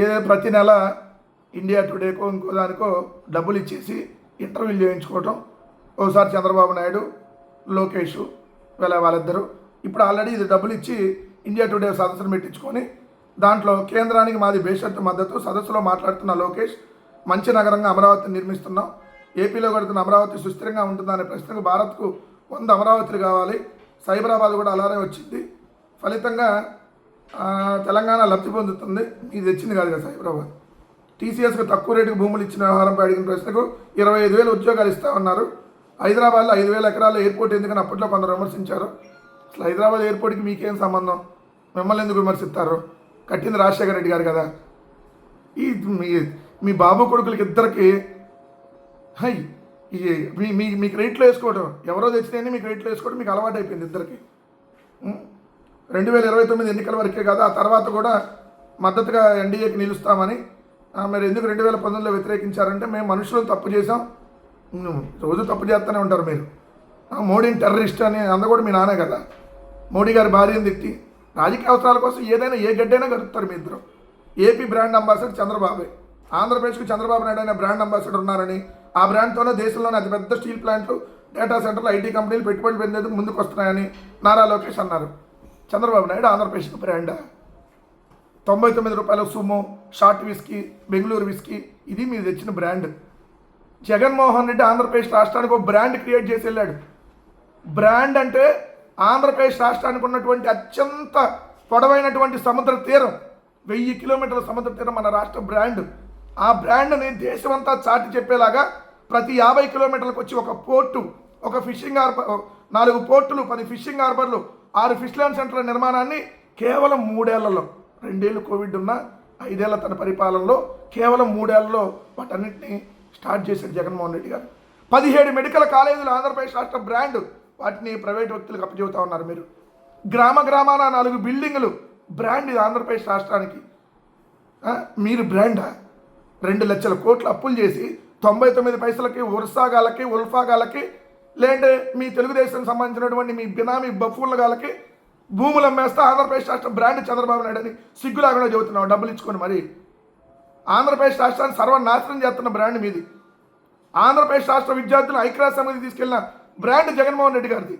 ఏదో ప్రతి నెల ఇండియా టుడేకో ఇంకో దానికో డబ్బులు ఇచ్చేసి ఇంటర్వ్యూలు చేయించుకోవటం. ఓసారి చంద్రబాబు నాయుడు లోకేష్ వీళ్ళ వాళ్ళిద్దరూ ఇప్పుడు ఆల్రెడీ ఇది డబ్బులు ఇచ్చి ఇండియా టుడే సదస్సును పెట్టించుకొని దాంట్లో కేంద్రానికి మాది బేషరతు మద్దతు సదస్సులో మాట్లాడుతున్న లోకేష్ మంచి నగరంగా అమరావతిని నిర్మిస్తున్నాం. ఏపీలో కడుతున్న అమరావతి సుస్థిరంగా ఉంటుందనే ప్రశ్నకు భారత్కు వంద అమరావతులు కావాలి. సైబరాబాద్ కూడా అలానే వచ్చింది. ఫలితంగా తెలంగాణ లబ్ధి పొందుతుంది. ఇది తెచ్చింది కాదు కదా సైబరాబాద్ టీసీఎస్కు తక్కువ రేటుకు భూములు ఇచ్చిన వ్యవహారంపై అడిగిన ప్రశ్నకు ఇరవై ఐదు వేలు ఉద్యోగాలు ఇస్తామన్నారు హైదరాబాద్లో ఐదు వేల ఎకరాల ఎయిర్పోర్ట్ ఎందుకని అప్పట్లో కొందరు విమర్శించారు. అసలు హైదరాబాద్ ఎయిర్పోర్ట్కి మీకేం సంబంధం? మిమ్మల్ని ఎందుకు విమర్శిస్తారు? కట్టింది రాజశేఖర రెడ్డి గారు కదా. ఈ మీ మీ బాబు కొడుకులకి ఇద్దరికి హై మీ మీ మీ క్రెడిట్లో వేసుకోవడం ఎవరో తెచ్చినాయని మీ క్రెడిట్లో వేసుకోవడం మీకు అలవాటు అయిపోయింది ఇద్దరికి రెండు వేల ఇరవై తొమ్మిది ఎన్నికల వరకే కాదు ఆ తర్వాత కూడా మద్దతుగా ఎన్డీఏకి నిలుస్తామని మరి ఎందుకు రెండు వేల పంతొమ్మిదిలో వ్యతిరేకించారంటే మేము మనుషులు తప్పు చేసాం రోజు తప్పు చేస్తూనే ఉంటారు మీరు. మోడీని టెర్రరిస్ట్ అని అంద కూడా మీ నానే కదా. మోడీ గారి భార్యను తిట్టి రాజకీయ అవసరాల కోసం ఏదైనా ఏ గడ్డైనా గడుపుతారు మీ ఇద్దరు. ఏపీ బ్రాండ్ అంబాసిడర్ చంద్రబాబే. ఆంధ్రప్రదేశ్కు చంద్రబాబు నాయుడు అనే బ్రాండ్ అంబాసిడర్ ఉన్నారని ఆ బ్రాండ్తోనే దేశంలోనే అతిపెద్ద స్టీల్ ప్లాంట్లు డేటా సెంటర్లు ఐటీ కంపెనీలు పెట్టుబడులు పెందేందుకు ముందుకు వస్తున్నాయని నారా లోకేష్ అన్నారు. చంద్రబాబు నాయుడు ఆంధ్రప్రదేశ్ బ్రాండా? తొంభై తొమ్మిది రూపాయల Sumo short whisky Bengaluru whisky ఇది మీరు తెచ్చిన బ్రాండ్. జగన్మోహన్ రెడ్డి ఆంధ్రప్రదేశ్ రాష్ట్రానికి ఒక బ్రాండ్ క్రియేట్ చేసి వెళ్ళాడు. బ్రాండ్ అంటే ఆంధ్రప్రదేశ్ రాష్ట్రానికి ఉన్నటువంటి అత్యంత పొడవైనటువంటి సముద్ర తీరం. వెయ్యి కిలోమీటర్ల సముద్ర తీరం మన రాష్ట్ర బ్రాండ్. ఆ బ్రాండ్ని దేశమంతా చాటి చెప్పేలాగా ప్రతి యాభై కిలోమీటర్లకు వచ్చి ఒక పోర్టు ఒక ఫిషింగ్ హార్బర్ నాలుగు పోర్టులు పది ఫిషింగ్ హార్బర్లు ఆరు ఫిష్ ల్యాండ్ సెంటర్ల నిర్మాణాన్ని కేవలం మూడేళ్ళలో రెండేళ్ళు కోవిడ్ ఉన్న ఐదేళ్ళ తన పరిపాలనలో కేవలం మూడేళ్ళలో వాటన్నింటినీ స్టార్ట్ చేశారు జగన్మోహన్ రెడ్డి గారు. పదిహేడు మెడికల్ కాలేజీలు ఆంధ్రప్రదేశ్ రాష్ట్ర బ్రాండ్ వాటిని ప్రైవేట్ వ్యక్తులకు అప్పచెబుతా ఉన్నారు మీరు. గ్రామ గ్రామాన నాలుగు బిల్డింగులు బ్రాండ్ ఇది ఆంధ్రప్రదేశ్ రాష్ట్రానికి. మీరు బ్రాండా? రెండు లక్షల కోట్లు అప్పులు చేసి తొంభై తొమ్మిది పైసలకి ఉర్సాగాలకి ఉల్ఫాగాలకి లేదంటే మీ తెలుగుదేశం సంబంధించినటువంటి మీ బినామీ బఫూన్లగాలకి భూములు అమ్మేస్తే ఆంధ్రప్రదేశ్ రాష్ట్ర బ్రాండ్ చంద్రబాబు నాయుడు అని సిగ్గులాగా చెబుతున్నావు డబ్బులు ఇచ్చుకొని మరి. ఆంధ్రప్రదేశ్ రాష్ట్రాన్ని సర్వనాశనం చేస్తున్న బ్రాండ్ మీది. ఆంధ్రప్రదేశ్ రాష్ట్ర విద్యార్థులు ఐక్యరాజ్య సమితి తీసుకెళ్ళిన బ్రాండ్ జగన్మోహన్ రెడ్డి గారిది.